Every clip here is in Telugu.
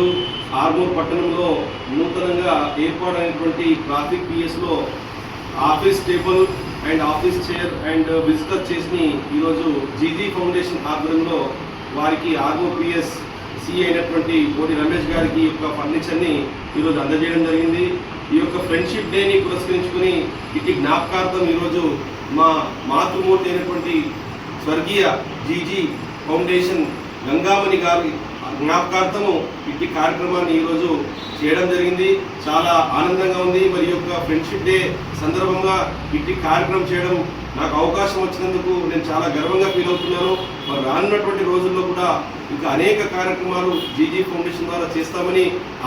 ఈరోజు ఆర్మూర్ పట్టణంలో నూతనంగా ఏర్పాటైనటువంటి traffic పిఎస్లో office table and office chair and visitor చేసి ఈరోజు జీజీ ఫౌండేషన్ ఆధ్వర్యంలో వారికి ఆర్మూర్ పిఎస్ సి అయినటువంటి కోటి రమేష్ గారికి యొక్క ఫర్నిచర్ని ఈరోజు అందజేయడం జరిగింది. ఈ యొక్క ఫ్రెండ్షిప్ డేని పురస్కరించుకుని ఇటు జ్ఞాపకార్థం ఈరోజు మా మాతృమూర్తి అయినటువంటి స్వర్గీయ జీజీ ఫౌండేషన్ గంగామణి గారి జ్ఞాపకార్థము ఇట్టి కార్యక్రమాన్ని ఈరోజు చేయడం జరిగింది. చాలా ఆనందంగా ఉంది. మరి యొక్క ఫ్రెండ్షిప్ డే సందర్భంగా ఇట్టి కార్యక్రమం చేయడం నాకు అవకాశం వచ్చినందుకు నేను చాలా గర్వంగా ఫీల్ అవుతున్నాను. మరి రానున్నటువంటి రోజుల్లో కూడా ఇంకా అనేక కార్యక్రమాలు జీజీ ఫౌండేషన్ ద్వారా చేస్తామని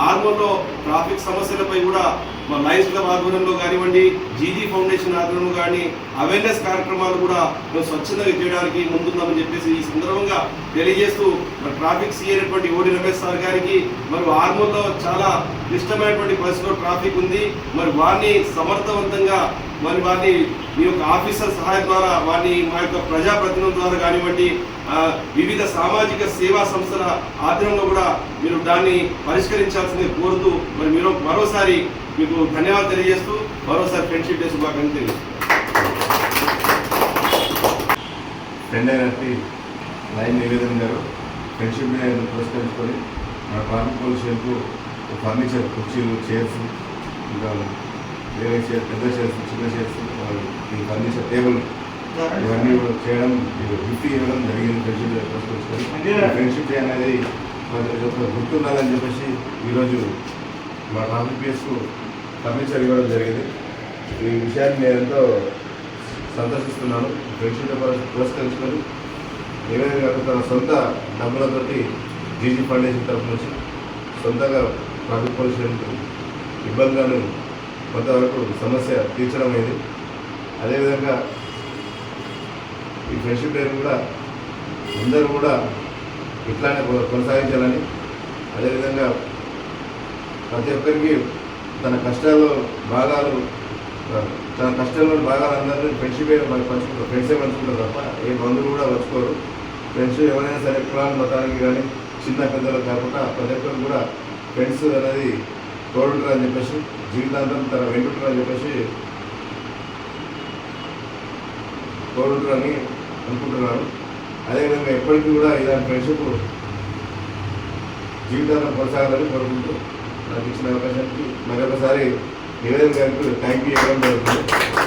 ఆర్మూర్లో ట్రాఫిక్ సమస్యలపై కూడా మా లయన్స్ క్లబ్ ఆధ్వర్యంలో కానివ్వండి జీజీ ఫౌండేషన్ ఆధ్వర్యంలో కానీ అవేర్నెస్ కార్యక్రమాలు కూడా మేము స్వచ్ఛందంగా చేయడానికి ముందున్నామని చెప్పేసి ఈ సందర్భంగా తెలియజేస్తూ మరి ట్రాఫిక్ సీఎనటువంటి ఓడి రమేష్ సార్ గారికి మరి ఆర్మూర్లో చాలా క్లిష్టమైనటువంటి పరిస్థితిలో ట్రాఫిక్ ఉంది. మరి వారిని సమర్థవంతంగా మరి వారిని మీ యొక్క ఆఫీసర్ సహాయం ద్వారా వారిని మా యొక్క ప్రజాప్రతినిధుల ద్వారా కానివ్వండి వివిధ సామాజిక సేవా సంస్థల ఆధ్వర్యంలో కూడా మీరు దాన్ని పరిష్కరించాల్సింది కోరుతూ మరి మీరు మరోసారి మీకు ధన్యవాదాలు తెలియజేస్తూ మరోసారి ఫ్రెండ్షిప్ డే శుభాకాంక్షలు తెలియజేస్తాను ఫ్రెండ్ అయినట్టు లైన్ నివేదన గారు ఫ్రెండ్షిప్ డే పురస్కరించుకొని మన ట్రాఫిక్ పోలీసులకు ఫర్నిచర్ కుర్చీలు చైర్స్ ఇంకా వేరే చైర్ పెద్ద చైర్స్ చిన్న చైర్స్ ఈ ఫర్నిచర్ టేబుల్ ఇవన్నీ కూడా చేయడం గిఫ్ట్ ఇవ్వడం జరిగింది ఫ్రెండ్షిప్ డే పురస్కరించుకొని ఫ్రెండ్షిప్ డే అనేది గుర్తున్నదని చెప్పేసి ఈరోజు మా పిఎస్కు ఫర్నిచర్ ఇవ్వడం జరిగింది. ఈ విషయాన్ని నేను ఎంతో సంతోషిస్తున్నాను. ఫ్రెండ్షిప్ పురస్కరించుకొని నివేదన గారు తన సొంత డబ్బులతోటి జీజీ ఫౌండేషన్ తరఫు నుంచి సొంతంగా పోలీసులకు ఇబ్బందులను కొంతవరకు సమస్య తీర్చడం అయింది అదేవిధంగా ఈ ఫ్రెండ్షిప్ డే కూడా అందరూ కూడా ఇట్లానే కొ- కొనసాగించాలని అదేవిధంగా ప్రతి ఒక్కరికి తన కష్టాలు భాగాలు తన కష్టంలో భాగాలు అందరూ ఫ్రెండ్షిప్ పంచుకుంటారు ఫ్రెండ్సే పంచుకుంటారు తప్ప ఏ బంధువులు కూడా పంచుకోరు. ఫ్రెండ్స్ ఎవరైనా సరే కులాన్ని మతానికి కానీ చిన్న పెద్దలు కాకుండా ప్రతి ఒక్కరు కూడా ఫ్రెండ్స్ అనేది తోడుంటారు అని చెప్పేసి జీవితాంతం తన వెంటుంటారు అని చెప్పేసి తోడుంటారని అనుకుంటున్నాను అదేవిధంగా ఎప్పటికీ కూడా ఇలాంటి ఫ్రెండ్షిప్ జీవితాంతం కొనసాగాలని కోరుకుంటూ నాకు ఇచ్చిన అవకాశానికి మరొకసారి నివేదన గారికి థ్యాంక్ యూ ఇవ్వడం జరుగుతుంది.